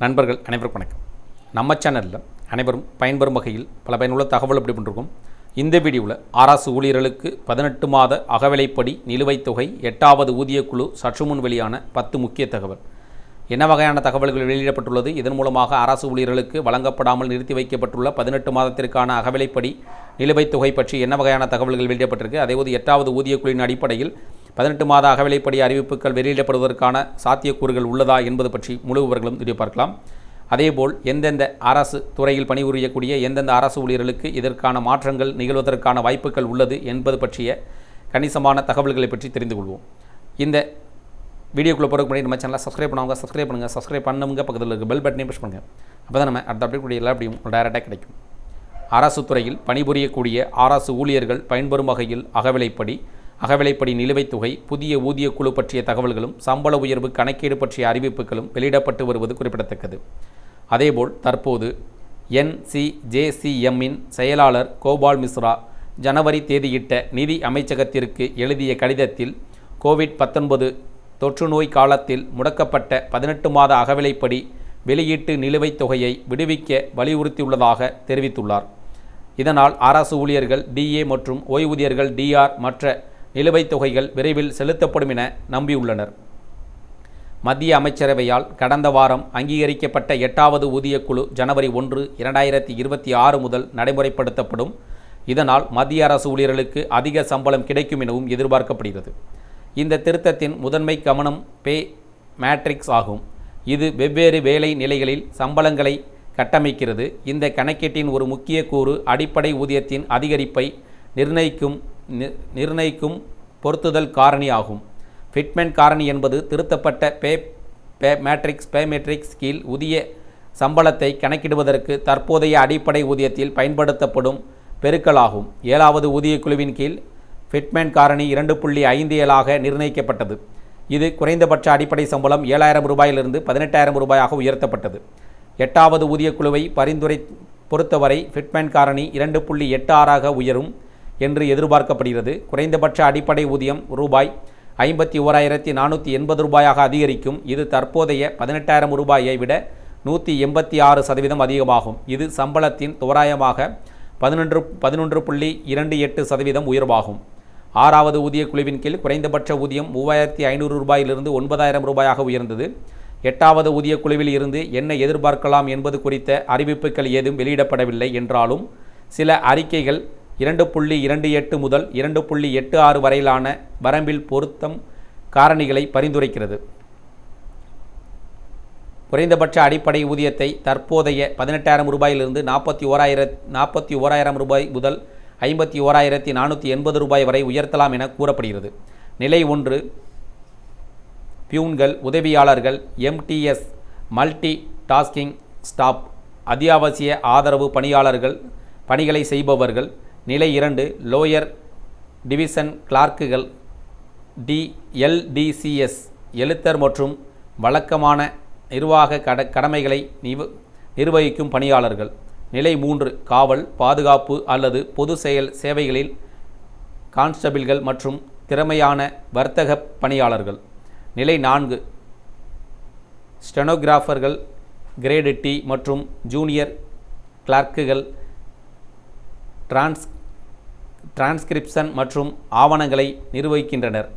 நண்பர்கள் அனைவருக்கும் வணக்கம். நம்ம சேனலில் அனைவரும் பயன்பெறும் வகையில் பல பயனுள்ள தகவல் அப்படி பண்ணிருக்கோம். இந்த வீடியோவில் அரசு ஊழியர்களுக்கு பதினெட்டு மாத அகவிலைப்படி நிலுவைத் தொகை எட்டாவது ஊதியக்குழு சற்று முன் வெளியான பத்து முக்கிய தகவல். என்ன வகையான தகவல்கள் வெளியிடப்பட்டுள்ளது? இதன் மூலமாக அரசு ஊழியர்களுக்கு வழங்கப்படாமல் நிறுத்தி வைக்கப்பட்டுள்ள பதினெட்டு மாதத்திற்கான அகவிலைப்படி நிலுவைத் தொகை பற்றி என்ன வகையான தகவல்கள் வெளியிடப்பட்டிருக்கு? அதேபோது எட்டாவது ஊதியக்குழுவின் அடிப்படையில் பதினெட்டு மாத அகவிலைப்படி அறிவிப்புகள் வெளியிடப்படுவதற்கான சாத்தியக்கூறுகள் உள்ளதா என்பது பற்றி முழு விவரங்களும் எதிர்பார்க்கலாம் பார்க்கலாம். அதேபோல் எந்தெந்த அரசு துறையில் பணிபுரியக்கூடிய எந்தெந்த அரசு ஊழியர்களுக்கு இதற்கான மாற்றங்கள் நிகழ்வதற்கான வாய்ப்புகள் உள்ளது என்பது பற்றிய கணிசமான தகவல்களை பற்றி தெரிந்து கொள்வோம். இந்த வீடியோக்குள்ளே போகிறதுக்கு முன்னாடி நம்ம சேனலை சப்ஸ்கிரைப் பண்ணுவாங்க சப்ஸ்கிரைப் பண்ணுங்கள் சப்ஸ்கிரைப் பண்ணுங்க பக்கத்தில் இருக்க பெல் பட்டனையும் ப்ரெஸ் பண்ணுங்கள் அப்போ தான் நம்ம அடுத்த அப்டேட் கூடிய எல்லா அப்படியும் கிடைக்கும். அரசு துறையில் பணிபுரியக்கூடிய அரசு ஊழியர்கள் பயன்பெறும் வகையில் அகவிலைப்படி அகவிலைப்படி நிலுவைத் தொகை புதிய ஊதிய குழு பற்றிய தகவல்களும் சம்பள உயர்வு கணக்கீடு பற்றிய அறிவிப்புகளும் வெளியிடப்பட்டு வருவது குறிப்பிடத்தக்கது. அதேபோல் தற்போது என்சிஜேசிஎம்மின் செயலாளர் கோபால் மிஸ்ரா ஜனவரி தேதியிட்ட நிதி அமைச்சகத்திற்கு எழுதிய கடிதத்தில் கோவிட் பத்தொன்பது தொற்றுநோய் காலத்தில் முடக்கப்பட்ட பதினெட்டு மாத அகவிலைப்படி வெளியீட்டு நிலுவைத் தொகையை விடுவிக்க வலியுறுத்தியுள்ளதாக தெரிவித்துள்ளார். இதனால் அரசு ஊழியர்கள் டிஏ மற்றும் ஓய்வூதியர்கள் டிஆர் மற்ற நிலுவைத் தொகைகள் விரைவில் செலுத்தப்படும் என நம்பியுள்ளனர். மத்திய அமைச்சரவையால் கடந்த வாரம் அங்கீகரிக்கப்பட்ட எட்டாவது ஊதியக்குழு ஜனவரி ஒன்று இரண்டாயிரத்தி இருபத்தி ஆறு முதல் நடைமுறைப்படுத்தப்படும். இதனால் மத்திய அரசு ஊழியர்களுக்கு அதிக சம்பளம் கிடைக்கும் எனவும் எதிர்பார்க்கப்படுகிறது. இந்த திருத்தத்தின் முதன்மை கவனம் பே மேட்ரிக்ஸ் ஆகும். இது வெவ்வேறு வேலை நிலைகளில் சம்பளங்களை கட்டமைக்கிறது. இந்த கணக்கீட்டின் ஒரு முக்கிய கூறு அடிப்படை ஊதியத்தின் அதிகரிப்பை நிர்ணயிக்கும் நிர்ணயிக்கும் பொருத்துதல் காரணி ஆகும் ஃபிட்மென்ட் காரணி என்பது திருத்தப்பட்ட பே பே மேட்ரிக்ஸ் பே மேட்ரிக்ஸ் கீழ் ஊதிய சம்பளத்தை கணக்கிடுவதற்கு தற்போதைய அடிப்படை ஊதியத்தில் பயன்படுத்தப்படும் பெருக்கலாகும். ஏழாவது ஊதியக்குழுவின் கீழ் ஃபிட்மென்ட் காரணி இரண்டு புள்ளி ஐந்து ஏழாக நிர்ணயிக்கப்பட்டது. இது குறைந்தபட்ச அடிப்படை சம்பளம் ஏழாயிரம் ரூபாயிலிருந்து பதினெட்டாயிரம் ரூபாயாக உயர்த்தப்பட்டது. எட்டாவது ஊதியக்குழுவை பரிந்துரை பொறுத்தவரை ஃபிட்மென்ட் காரணி இரண்டு புள்ளி எட்டு ஆறாக உயரும். என்று எதிர்பார்க்கப்படுகிறது. குறைந்தபட்ச அடிப்படை ஊதியம் ரூபாய் ஐம்பத்தி ஓராயிரத்தி நானூற்றி எண்பது ரூபாயாக அதிகரிக்கும். இது தற்போதைய பதினெட்டாயிரம் ரூபாயை விட நூற்றி எண்பத்தி ஆறு சதவீதம் அதிகமாகும். இது சம்பளத்தின் தோராயமாக பதினொன்று பதினொன்று புள்ளி இரண்டு எட்டு சதவீதம் உயர்வாகும். ஆறாவது ஊதியக் குழுவின் கீழ் குறைந்தபட்ச ஊதியம் மூவாயிரத்தி ஐநூறு ரூபாயிலிருந்து ஒன்பதாயிரம் ரூபாயாக உயர்ந்தது. எட்டாவது ஊதியக் குழுவில் இருந்து என்ன எதிர்பார்க்கலாம் என்பது குறித்த அறிவிப்புகள் ஏதும் வெளியிடப்படவில்லை என்றாலும் சில அறிக்கைகள் இரண்டு புள்ளி இரண்டு எட்டு முதல் இரண்டு புள்ளி எட்டு ஆறு வரையிலான வரம்பில் பொருத்தம் காரணிகளை பரிந்துரைக்கிறது. குறைந்தபட்ச அடிப்படை ஊதியத்தை தற்போதைய பதினெட்டாயிரம் ரூபாயிலிருந்து நாற்பத்தி ஓராயிர நாற்பத்தி ஓராயிரம் ரூபாய் முதல் ஐம்பத்தி ஓராயிரத்தி நானூற்றி எண்பது ரூபாய் வரை உயர்த்தலாம் என கூறப்படுகிறது. நிலை ஒன்று பியூன்கள் உதவியாளர்கள் எம்டிஎஸ் மல்டி டாஸ்கிங் ஸ்டாப் அத்தியாவசிய ஆதரவு பணியாளர்கள் பணிகளை செய்பவர்கள் நிலை இரண்டு லோயர் டிவிஷன் கிளார்க்குகள் டி எல்டிசிஎஸ் எழுத்தர் மற்றும் வழக்கமான நிர்வாக கட கடமைகளை நிவ நிர்வகிக்கும் பணியாளர்கள். நிலை மூன்று காவல் பாதுகாப்பு அல்லது பொது செயல் சேவைகளில் கான்ஸ்டபிள்கள் மற்றும் திறமையான வர்த்தக பணியாளர்கள். நிலை நான்கு ஸ்டெனோகிராஃபர்கள் கிரேடு டி மற்றும் ஜூனியர் கிளார்க்குகள் டிரான்ஸ் டிரான்ஸ்கிரிப்ஷன் மற்றும் ஆவணங்களை நிர்வகிக்கின்றனர்.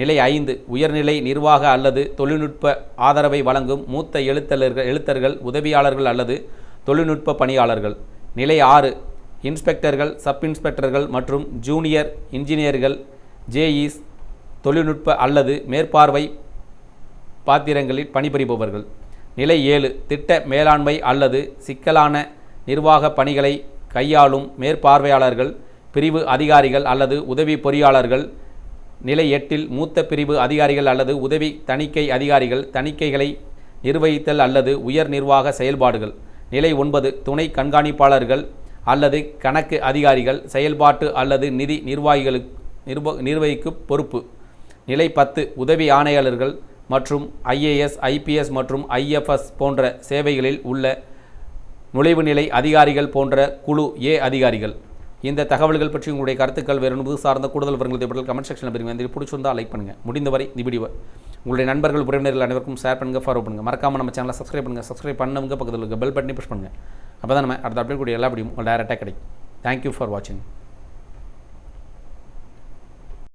நிலை ஐந்து உயர்நிலை நிர்வாக அல்லது தொழில்நுட்ப ஆதரவை வழங்கும் மூத்த எழுத்தலர்கள் எழுத்தர்கள் உதவியாளர்கள் அல்லது தொழில்நுட்ப பணியாளர்கள். நிலை ஆறு இன்ஸ்பெக்டர்கள் சப் இன்ஸ்பெக்டர்கள் மற்றும் ஜூனியர் இன்ஜினியர்கள் ஜேஇஸ் தொழில்நுட்ப அல்லது மேற்பார்வை பாத்திரங்களில் பணிபுரிபவர்கள். நிலை ஏழு திட்ட மேலாண்மை அல்லது சிக்கலான நிர்வாக பணிகளை கையாளும் மேற்பார்வையாளர்கள் பிரிவு அதிகாரிகள் அல்லது உதவி பொறியாளர்கள். நிலை எட்டில் மூத்த பிரிவு அதிகாரிகள் அல்லது உதவி தணிக்கை அதிகாரிகள் தணிக்கைகளை நிர்வகித்தல் அல்லது உயர் நிர்வாக செயல்பாடுகள். நிலை ஒன்பது துணை கண்காணிப்பாளர்கள் அல்லது கணக்கு அதிகாரிகள் செயல்பாட்டு அல்லது நிதி நிர்வாகிகளுக்கு நிர்வ நிர்வகிக்கு பொறுப்பு. நிலை பத்து உதவி ஆணையாளர்கள் மற்றும் ஐஏஎஸ் ஐபிஎஸ் மற்றும் ஐஎஃப்எஸ் போன்ற சேவைகளில் உள்ள நுழைவு நிலை அதிகாரிகள் போன்ற குழு ஏ அதிகாரிகள். இந்த தகவல்கள் பற்றி உங்களுடைய கருத்துக்கள் வேறு என்பது சார்ந்த கூடுதல் விவரங்கள் தேவைப்பட்டால் கமெண்ட் செக்ஷனில் பெறுங்க. இந்த பிடிச்சிருந்தால் லைக் பண்ணுங்கள் முடிந்தவரை இந்த வீடியோ உங்களுடைய நண்பர்கள் உறவினர்கள் அனைவருக்கும் ஷேர் பண்ணுங்கள் ஃபாலோ பண்ணுங்கள் மறக்காமல் நம்ம சேனலை சப்ஸ்கிரைப் பண்ணுங்கள் சப்ஸ்கிரைப் பண்ணவங்க பக்கத்தில் இருக்க பெல் பட்டனே புஷ் பண்ணுங்கள் அப்போ தான் நம்ம அடுத்த அப்டேட் கூடிய எல்லா அப்படியும் டேரெக்டாக கிடைக்கும். தேங்க்யூ ஃபார் வாட்சிங்